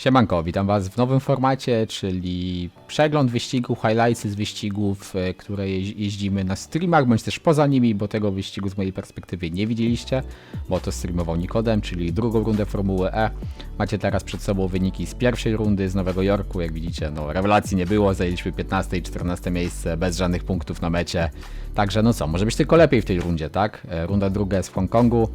Siemanko, witam Was w nowym formacie, czyli przegląd wyścigu, highlights z wyścigów, e, które jeź- jeździmy na streamach, bądź też poza nimi, bo tego wyścigu z mojej perspektywy nie widzieliście, bo to streamował Nikodem, czyli drugą rundę Formuły E. Macie teraz przed sobą wyniki z pierwszej rundy z Nowego Jorku, jak widzicie, no rewelacji nie było, zajęliśmy 15 i 14 miejsce bez żadnych punktów na mecie, także no co, może być tylko lepiej w tej rundzie, tak? E, Runda druga jest w Hongkongu,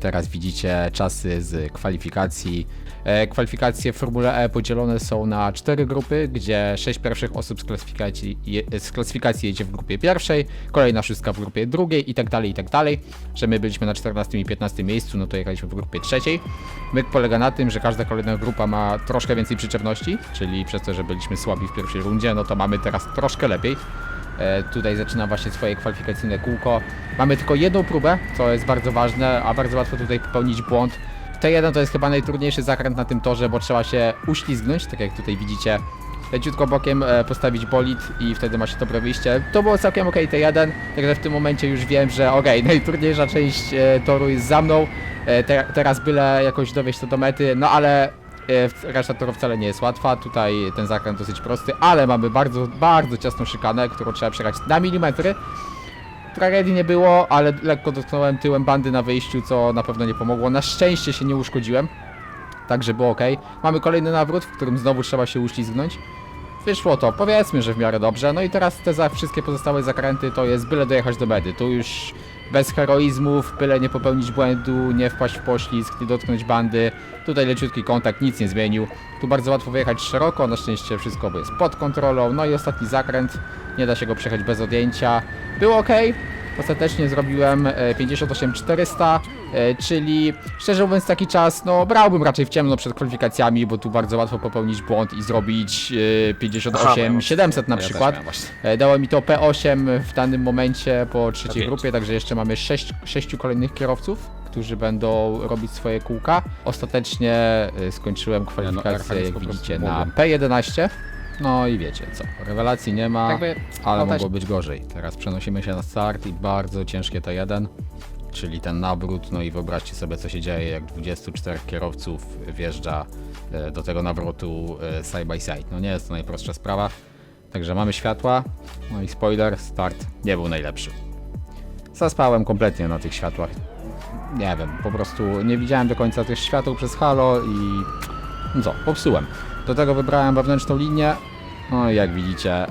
Teraz widzicie czasy z kwalifikacji. E, Kwalifikacje w Formule E podzielone są na cztery grupy, gdzie sześć pierwszych osób z klasyfikacji, z klasyfikacji jedzie w grupie pierwszej, kolejna szóstka w grupie drugiej i tak dalej, i tak dalej. Że my byliśmy na 14 i 15 miejscu, no to jechaliśmy w grupie trzeciej. Myk polega na tym, że każda kolejna grupa ma troszkę więcej przyczepności, czyli przez to, że byliśmy słabi w pierwszej rundzie, no to mamy teraz troszkę lepiej. E, Tutaj zaczyna właśnie swoje kwalifikacyjne kółko. Mamy tylko jedną próbę, co jest bardzo ważne, a bardzo łatwo tutaj popełnić błąd. T1 to jest chyba najtrudniejszy zakręt na tym torze, bo trzeba się uślizgnąć, tak jak tutaj widzicie. Leciutko bokiem e, postawić bolid i wtedy ma się dobre wyjście. To było całkiem ok T1, także w tym momencie już wiem, że ok, najtrudniejsza część e, toru jest za mną. Te, teraz byle jakoś dowieść to do mety, no ale Reszta toru wcale nie jest łatwa, tutaj ten zakręt dosyć prosty, ale mamy bardzo, bardzo ciasną szykanę, którą trzeba przejechać na milimetry. Tragedii nie było, ale lekko dotknąłem tyłem bandy na wyjściu, co na pewno nie pomogło. Na szczęście się nie uszkodziłem, także było ok. Mamy kolejny nawrót, w którym znowu trzeba się uślizgnąć. Wyszło to, powiedzmy, że w miarę dobrze. No i teraz te za wszystkie pozostałe zakręty to jest byle dojechać do medy. Tu już bez heroizmów, byle nie popełnić błędu, nie wpaść w poślizg, nie dotknąć bandy. Tutaj leciutki kontakt, nic nie zmienił. Tu bardzo łatwo wyjechać szeroko, na szczęście wszystko jest pod kontrolą. No i ostatni zakręt, nie da się go przejechać bez odjęcia. Było ok. Ostatecznie zrobiłem e, 58400, e, czyli szczerze mówiąc taki czas, no brałbym raczej w ciemno przed kwalifikacjami, bo tu bardzo łatwo popełnić błąd i zrobić e, 58700 na Ja też przykład. E, Dało mi to P8 w danym momencie po trzeciej P5. grupie, także jeszcze mamy sześć, sześciu kolejnych kierowców, którzy będą robić swoje kółka. Ostatecznie e, skończyłem kwalifikację, Archa jest jak widzicie, na błogiem. P11. No i wiecie co, rewelacji nie ma, Jakby ale no też- mogło być gorzej. Teraz przenosimy się na start i bardzo ciężkie T1, czyli ten nawrót, no i wyobraźcie sobie co się dzieje, jak 24 kierowców wjeżdża e, do tego nawrotu e, side by side. No nie jest to najprostsza sprawa. Także mamy światła, no i spoiler, start nie był najlepszy. Zaspałem kompletnie na tych światłach. Nie wiem, po prostu nie widziałem do końca tych świateł przez halo i no co, popsułem. Do tego wybrałem wewnętrzną linię. No i jak widzicie,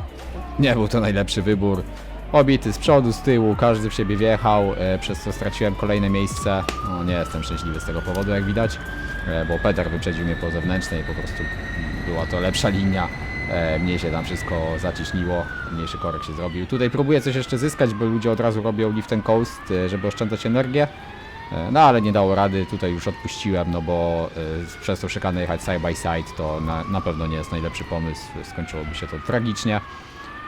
nie był to najlepszy wybór. Obity z przodu, z tyłu, każdy w siebie wjechał, e, przez co straciłem kolejne miejsce. No nie jestem szczęśliwy z tego powodu, jak widać, e, bo Peter wyprzedził mnie po zewnętrznej, po prostu była to lepsza linia. E, Mniej się tam wszystko zaciśniło, mniejszy korek się zrobił. Tutaj próbuję coś jeszcze zyskać, bo ludzie od razu robią lift and coast, żeby oszczędzać energię. E, No ale nie dało rady, tutaj już odpuściłem, no bo y, przez tą szykanę jechać side by side to na, na pewno nie jest najlepszy pomysł, skończyłoby się to tragicznie.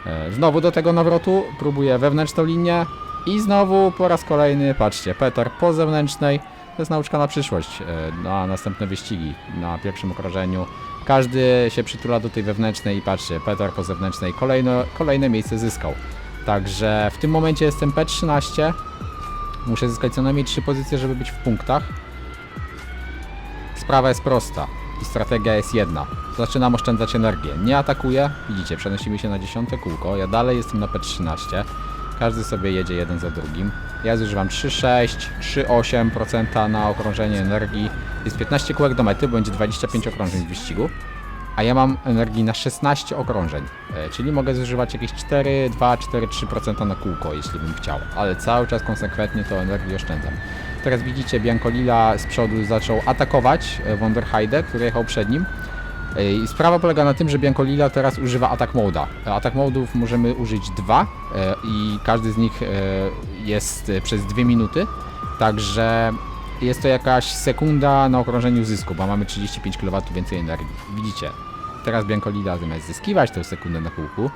E, Znowu do tego nawrotu próbuję wewnętrzną linię i znowu po raz kolejny, patrzcie, Peter po zewnętrznej. To jest nauczka na przyszłość, e, na następne wyścigi, na pierwszym okrążeniu. Każdy się przytula do tej wewnętrznej i patrzcie, Peter po zewnętrznej kolejne, kolejne miejsce zyskał. Także w tym momencie jestem P13, Muszę zyskać co najmniej 3 pozycje, żeby być w punktach. Sprawa jest prosta i strategia jest jedna. Zaczynam oszczędzać energię. Nie atakuję. Widzicie, przenosimy się na 10 kółko. Ja dalej jestem na P13. Każdy sobie jedzie jeden za drugim. Ja zużywam 3,6, 3,8% na okrążenie energii. Jest 15 kółek do mety, będzie 25 okrążeń w wyścigu. A ja mam energii na 16 okrążeń, e, czyli mogę zużywać jakieś 4, 2, 4, 3% na kółko, jeśli bym chciał, ale cały czas konsekwentnie to energii oszczędzam. Teraz widzicie, Biancolila z przodu zaczął atakować e, Wonderheide, który jechał przed nim. E, I sprawa polega na tym, że Biancolila teraz używa atak moda. Atak modów możemy użyć dwa i każdy z nich jest przez dwie minuty, także jest to jakaś sekunda na okrążeniu zysku, bo mamy 35 kW więcej energii. Widzicie, teraz Biancolida zamiast zyskiwać tę sekundę na kółku,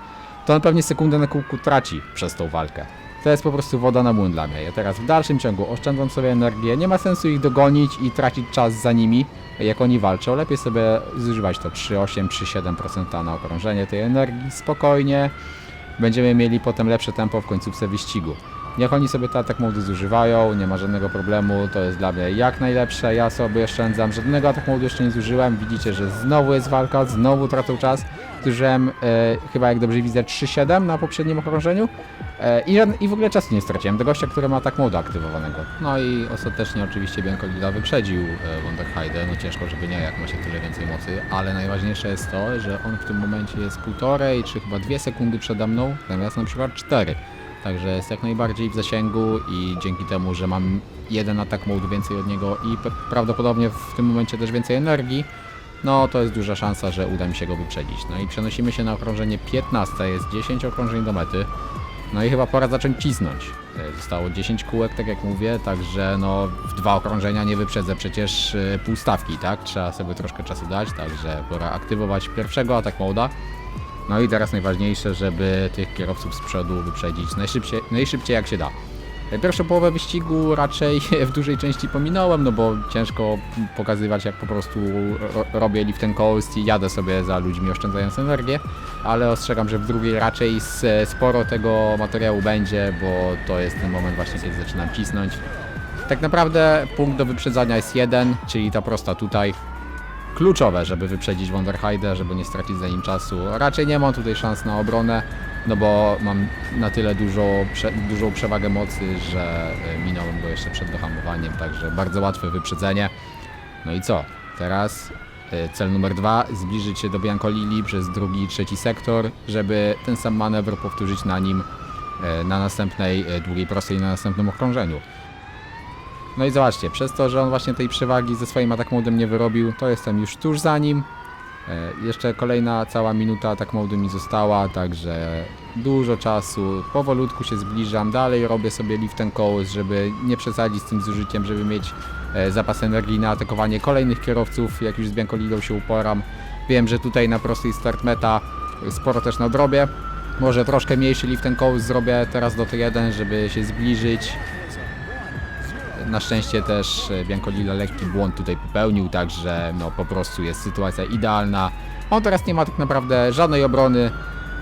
to on pewnie sekundę na kółku traci przez tą walkę. To jest po prostu woda na młyn dla mnie. Ja teraz w dalszym ciągu oszczędzam sobie energię, nie ma sensu ich dogonić i tracić czas za nimi, jak oni walczą. Lepiej sobie zużywać to 3,8-3,7% na okrążenie tej energii spokojnie. Będziemy mieli potem lepsze tempo w końcówce wyścigu. Niech oni sobie te atak mody zużywają, nie ma żadnego problemu, to jest dla mnie jak najlepsze, ja sobie oszczędzam, żadnego atak modu jeszcze nie zużyłem, widzicie, że znowu jest walka, znowu tracą czas, zużyłem e, chyba jak dobrze widzę 3-7 na poprzednim okrążeniu. E, i, żadn- i w ogóle czasu nie straciłem. Do gościa, który ma atak modu aktywowanego. No i ostatecznie oczywiście Bianco Lila wyprzedził e, Wonderheide, no ciężko, żeby nie, jak ma się tyle więcej mocy, ale najważniejsze jest to, że on w tym momencie jest półtorej czy chyba dwie sekundy przede mną, zamiast na przykład 4. Także jest jak najbardziej w zasięgu i dzięki temu, że mam jeden atak mode więcej od niego i prawdopodobnie w tym momencie też więcej energii, no to jest duża szansa, że uda mi się go wyprzedzić. No i przenosimy się na okrążenie 15, jest 10 okrążeń do mety. No i chyba pora zacząć cisnąć. E, Zostało 10 kółek, tak jak mówię, także no w dwa okrążenia nie wyprzedzę przecież e, półstawki, tak? Trzeba sobie troszkę czasu dać, także pora aktywować pierwszego atak moda. No i teraz najważniejsze, żeby tych kierowców z przodu wyprzedzić najszybciej, najszybciej jak się da. Pierwszą połowę wyścigu raczej w dużej części pominąłem, no bo ciężko pokazywać jak po prostu ro robię lift and coast i jadę sobie za ludźmi oszczędzając energię, ale ostrzegam, że w drugiej raczej sporo tego materiału będzie, bo to jest ten moment właśnie, kiedy zaczynam cisnąć. Tak naprawdę punkt do wyprzedzania jest jeden, czyli ta prosta tutaj kluczowe, żeby wyprzedzić Wonderheide, żeby nie stracić za nim czasu. Raczej nie mam tutaj szans na obronę, no bo mam na tyle dużo, prze, dużą przewagę mocy, że e, minąłem go jeszcze przed dohamowaniem, także bardzo łatwe wyprzedzenie. No i co? Teraz e, cel numer dwa, zbliżyć się do Biancolili przez drugi i trzeci sektor, żeby ten sam manewr powtórzyć na nim e, na następnej długiej prostej na następnym okrążeniu. No i zobaczcie, przez to, że on właśnie tej przewagi ze swoim atak modem nie wyrobił, to jestem już tuż za nim. E, jeszcze kolejna cała minuta atak modu mi została, także dużo czasu. Powolutku się zbliżam, dalej robię sobie lift and coast, żeby nie przesadzić z tym zużyciem, żeby mieć e, zapas energii na atakowanie kolejnych kierowców, jak już z Biancolidą się uporam. Wiem, że tutaj na prostej start meta sporo też nadrobię. Może troszkę mniejszy lift and coast zrobię teraz do T1, żeby się zbliżyć. Na szczęście też e, Biancolila lekki błąd tutaj popełnił, także no po prostu jest sytuacja idealna. On teraz nie ma tak naprawdę żadnej obrony.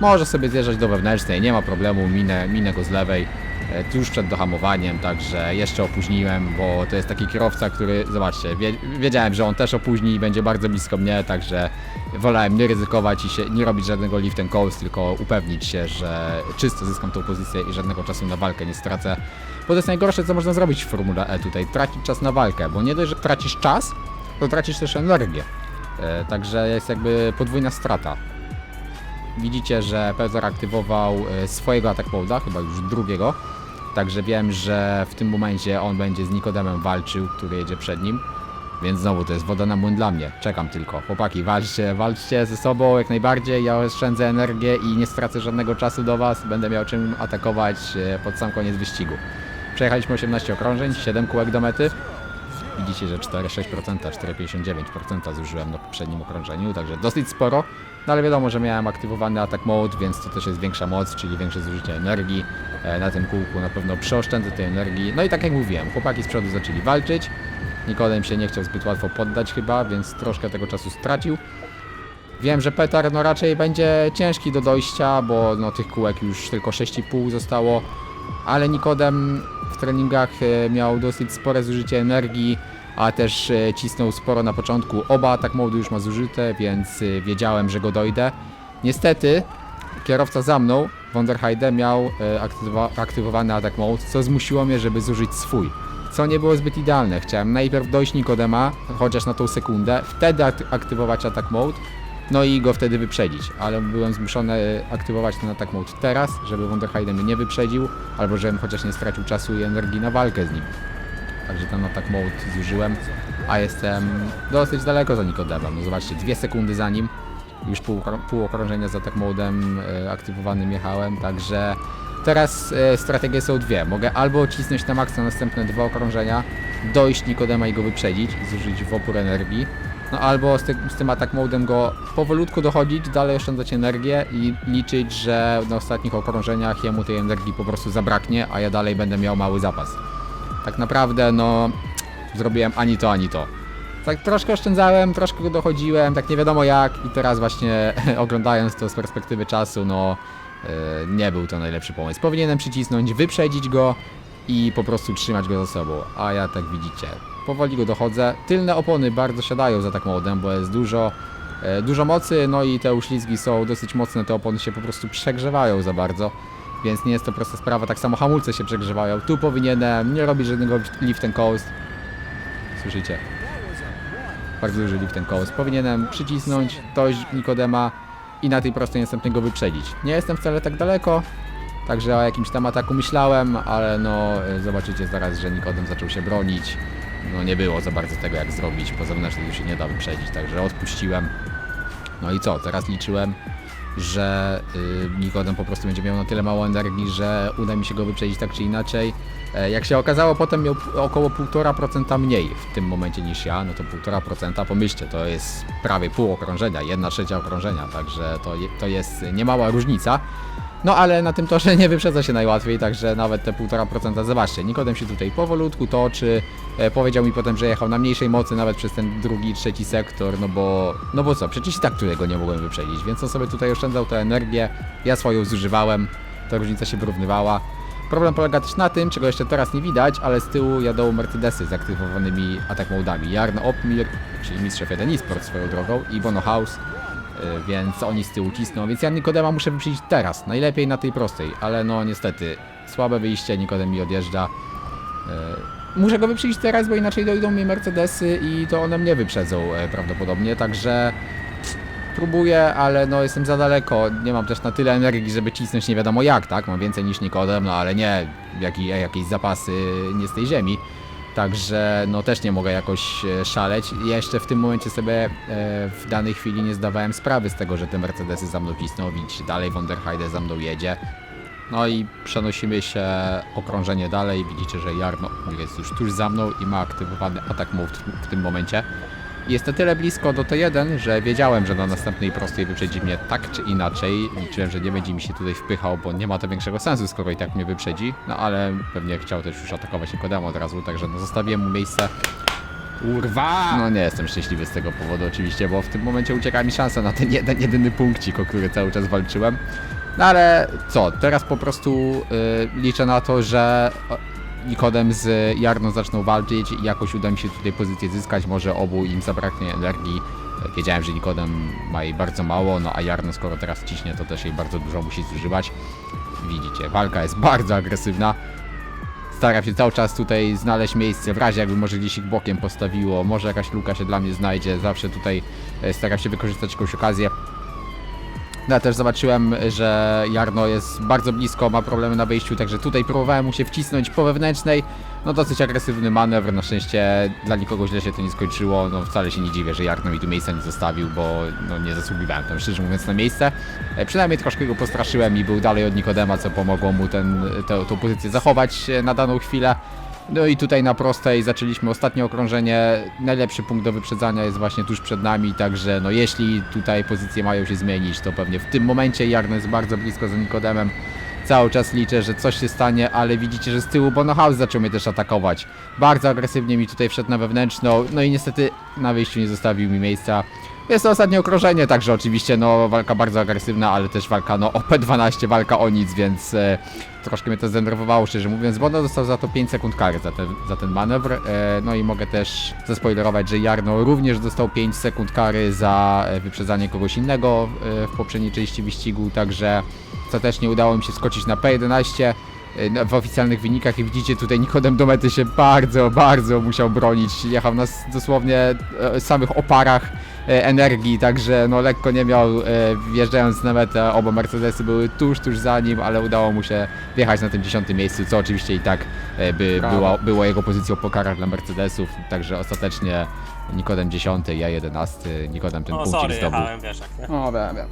Może sobie zjeżdżać do wewnętrznej, nie ma problemu, minę, minę go z lewej tuż przed dohamowaniem, także jeszcze opóźniłem, bo to jest taki kierowca, który, zobaczcie, wie, wiedziałem, że on też opóźni i będzie bardzo blisko mnie, także wolałem nie ryzykować i się, nie robić żadnego lift and coast, tylko upewnić się, że czysto zyskam tą pozycję i żadnego czasu na walkę nie stracę. Bo to jest najgorsze, co można zrobić w Formule E tutaj, tracić czas na walkę, bo nie dość, że tracisz czas, to tracisz też energię. E, także jest jakby podwójna strata. Widzicie, że Peter aktywował e, swojego atak moda, chyba już drugiego. Także wiem, że w tym momencie on będzie z Nikodemem walczył, który jedzie przed nim. Więc znowu to jest woda na młyn dla mnie. Czekam tylko. Chłopaki, walczcie, walczcie ze sobą jak najbardziej. Ja oszczędzę energię i nie stracę żadnego czasu do was. Będę miał czym atakować e, pod sam koniec wyścigu. Przejechaliśmy 18 okrążeń, 7 kółek do mety. Widzicie, że 4,6%, 4,59% zużyłem na poprzednim okrążeniu, także dosyć sporo. No ale wiadomo, że miałem aktywowany atak mode, więc to też jest większa moc, czyli większe zużycie energii. E, Na tym kółku na pewno przeoszczędzę tej energii. No i tak jak mówiłem, chłopaki z przodu zaczęli walczyć. Nikodem się nie chciał zbyt łatwo poddać chyba, więc troszkę tego czasu stracił. Wiem, że Petar no raczej będzie ciężki do dojścia, bo no tych kółek już tylko 6,5 zostało, ale Nikodem w treningach e, miał dosyć spore zużycie energii, a też e, cisnął sporo na początku. Oba atak mody już ma zużyte, więc e, wiedziałem, że go dojdę. Niestety kierowca za mną, Wonderheide, miał aktywa aktywowany atak mode, co zmusiło mnie, żeby zużyć swój. Co nie było zbyt idealne. Chciałem najpierw dojść Nikodema, chociaż na tą sekundę, wtedy ak- aktywować atak mode, no i go wtedy wyprzedzić, ale byłem zmuszony e, aktywować ten atak mode teraz, żeby Wonderheide mnie nie wyprzedził, albo żebym chociaż nie stracił czasu i energii na walkę z nim. Także ten atak mode zużyłem, a jestem dosyć daleko za Nikodemem. No zobaczcie, dwie sekundy za nim, już pół, pół okrążenia z atak modem e, aktywowanym jechałem, także teraz e, strategie są dwie. Mogę albo cisnąć na maksa następne dwa okrążenia, dojść Nikodema i go wyprzedzić, zużyć w opór energii, no albo z, ty, z tym atak modem go powolutku dochodzić, dalej oszczędzać energię i liczyć, że na ostatnich okrążeniach jemu tej energii po prostu zabraknie, a ja dalej będę miał mały zapas. Tak naprawdę, no, zrobiłem ani to, ani to. Tak troszkę oszczędzałem, troszkę dochodziłem, tak nie wiadomo jak i teraz właśnie oglądając to z perspektywy czasu, no E, Nie był to najlepszy pomysł. Powinienem przycisnąć, wyprzedzić go i po prostu trzymać go za sobą. A ja tak widzicie, powoli go dochodzę. Tylne opony bardzo siadają za tak młodem, bo jest dużo, e, dużo mocy, no i te uślizgi są dosyć mocne, te opony się po prostu przegrzewają za bardzo. Więc nie jest to prosta sprawa, tak samo hamulce się przegrzewają. Tu powinienem nie robić żadnego lift and coast. Słyszycie? Bardzo duży lift and coast. Powinienem przycisnąć, dojść Nikodema i na tej prostej następnego wyprzedzić. Nie jestem wcale tak daleko, także o jakimś tam ataku myślałem, ale no e, zobaczycie zaraz, że Nikodem zaczął się bronić. No nie było za bardzo tego jak zrobić, po zewnętrznej się nie da wyprzedzić, także odpuściłem. No i co, teraz liczyłem, że y, Nikodem po prostu będzie miał na tyle mało energii, że uda mi się go wyprzedzić tak czy inaczej. E, jak się okazało, potem miał około 1,5% mniej w tym momencie niż ja, no to 1,5% pomyślcie, to jest prawie pół okrążenia, 1 trzecia okrążenia, także to, to jest niemała różnica. No ale na tym torze nie wyprzedza się najłatwiej, także nawet te 1,5% zobaczcie. Nikodem się tutaj powolutku toczy. E, powiedział mi potem, że jechał na mniejszej mocy nawet przez ten drugi, trzeci sektor, no bo no bo co, przecież i tak którego nie mogłem wyprzedzić, więc on sobie tutaj oszczędzał tę energię, ja swoją zużywałem, ta różnica się wyrównywała. Problem polega też na tym, czego jeszcze teraz nie widać, ale z tyłu jadą Mercedesy z aktywowanymi atak modami. Jarno Opmir, czyli mistrz F1 eSport swoją drogą i Bono House, więc oni z tyłu cisną, więc ja Nikodema muszę wyprzedzić teraz, najlepiej na tej prostej, ale no niestety, słabe wyjście, Nikodem mi odjeżdża. Y, Muszę go wyprzedzić teraz, bo inaczej dojdą mi Mercedesy i to one mnie wyprzedzą e, prawdopodobnie, także próbuję, ale no jestem za daleko, nie mam też na tyle energii, żeby cisnąć nie wiadomo jak, tak? Mam więcej niż Nikodem, no ale nie jak, jakieś zapasy nie z tej ziemi. Także no też nie mogę jakoś e, szaleć. Jeszcze w tym momencie sobie e, w danej chwili nie zdawałem sprawy z tego, że te Mercedesy za mną cisną, widzicie, dalej von der Heide za mną jedzie. No i przenosimy się okrążenie dalej, widzicie, że Jarno jest już tuż za mną i ma aktywowany atak move w tym momencie. Jest na tyle blisko do T1, że wiedziałem, że na następnej prostej wyprzedzi mnie tak czy inaczej. Liczyłem, że nie będzie mi się tutaj wpychał, bo nie ma to większego sensu, skoro i tak mnie wyprzedzi. No ale pewnie chciał też już atakować Nikodemo od razu, także no zostawiłem mu miejsce. Kurwa! No nie jestem szczęśliwy z tego powodu oczywiście, bo w tym momencie ucieka mi szansa na ten jeden, jedyny punkcik, o który cały czas walczyłem. No ale co, teraz po prostu y, liczę na to, że Nikodem z Jarną zaczną walczyć i jakoś uda mi się tutaj pozycję zyskać, może obu im zabraknie energii. Wiedziałem, że Nikodem ma jej bardzo mało, no a Jarno skoro teraz ciśnie, to też jej bardzo dużo musi zużywać. Widzicie, walka jest bardzo agresywna. Staram się cały czas tutaj znaleźć miejsce, w razie jakby może gdzieś ich bokiem postawiło, może jakaś luka się dla mnie znajdzie, zawsze tutaj e, staram się wykorzystać jakąś okazję. No, ja też zobaczyłem, że Jarno jest bardzo blisko, ma problemy na wyjściu, także tutaj próbowałem mu się wcisnąć po wewnętrznej. No dosyć agresywny manewr, na szczęście dla nikogo źle się to nie skończyło. No wcale się nie dziwię, że Jarno mi tu miejsca nie zostawił, bo no, nie zasługiwałem tam szczerze mówiąc na miejsce. E, Przynajmniej troszkę go postraszyłem i był dalej od Nikodema, co pomogło mu ten, tę, pozycję zachować e, na daną chwilę. No i tutaj na prostej zaczęliśmy ostatnie okrążenie. Najlepszy punkt do wyprzedzania jest właśnie tuż przed nami, także no jeśli tutaj pozycje mają się zmienić, to pewnie w tym momencie Jarno jest bardzo blisko za Nikodemem. Cały czas liczę, że coś się stanie, ale widzicie, że z tyłu Bono House zaczął mnie też atakować. Bardzo agresywnie mi tutaj wszedł na wewnętrzną, no i niestety na wyjściu nie zostawił mi miejsca. Jest to ostatnie okrążenie, także oczywiście no walka bardzo agresywna, ale też walka no o P12, walka o nic, więc e, troszkę mnie to zdenerwowało szczerze mówiąc. Bono dostał za to 5 sekund kary za ten, za ten manewr, e, no i mogę też zaspoilerować, że Jarno również dostał 5 sekund kary za e, wyprzedzanie kogoś innego e, w poprzedniej części wyścigu, także ostatecznie udało mi się skoczyć na P11 e, w oficjalnych wynikach i widzicie tutaj Nikodem do mety się bardzo, bardzo musiał bronić. Jechał na s- dosłownie samych oparach energii, także no lekko nie miał e, wjeżdżając na metę. Oba Mercedesy były tuż, tuż za nim, ale udało mu się wjechać na tym dziesiątym miejscu, co oczywiście i tak e, by było, było jego pozycją po karach dla Mercedesów, także ostatecznie Nikodem 10, ja 11, Nikodem ten O, punkcik sorry, zdobył. jechałem, wiesz jak, nie? O, wiem, wiem.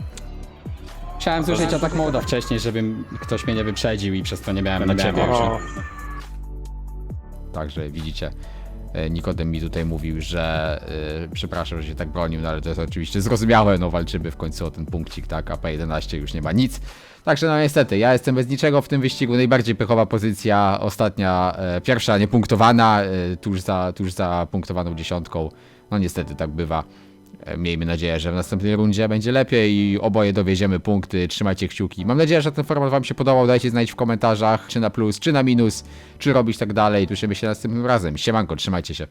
Chciałem zużyć atak moda wcześniej, żeby ktoś mnie nie wyprzedził i przez to nie miałem na ciebie Także widzicie, e, Nikodem mi tutaj mówił, że e, przepraszam, że się tak bronił, no ale to jest oczywiście zrozumiałe, no walczymy w końcu o ten punkcik, tak, a P11 już nie ma nic. Także no niestety, ja jestem bez niczego w tym wyścigu, najbardziej pechowa pozycja, ostatnia, e, pierwsza niepunktowana, e, tuż za, tuż za punktowaną dziesiątką, no niestety tak bywa. E, Miejmy nadzieję, że w następnej rundzie będzie lepiej i oboje dowieziemy punkty. Trzymajcie kciuki. Mam nadzieję, że ten format Wam się podobał. Dajcie znać w komentarzach, czy na plus, czy na minus, czy robić tak dalej. Słyszymy się następnym razem. Siemanko, trzymajcie się.